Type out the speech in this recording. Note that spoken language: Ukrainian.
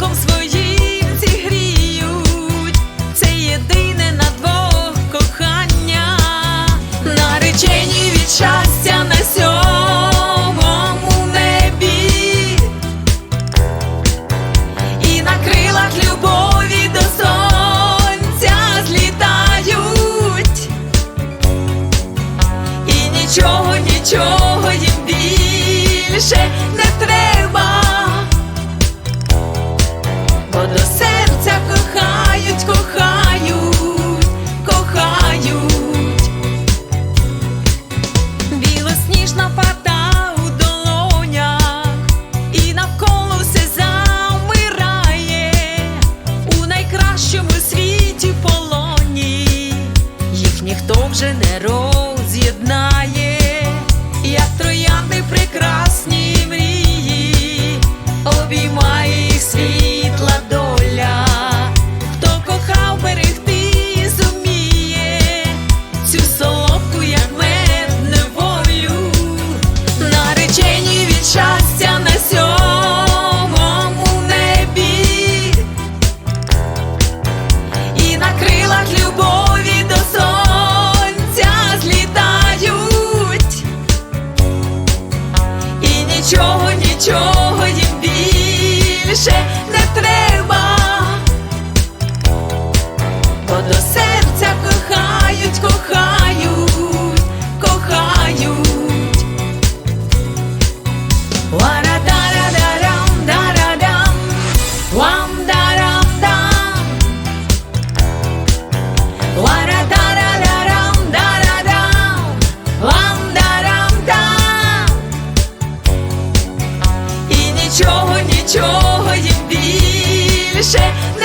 ранком своїм ці гріють, це єдине на двох кохання, наречені від щастя на сьомому небі, і на крилах любові до сонця злітають, і нічого, нічого їм більше не треба. бо серця кохають, кохають, кохають, білосніжна пата у долонях, і навколо все замирає у найкращому світі полоні, їх ніхто вже не роз'єднає. się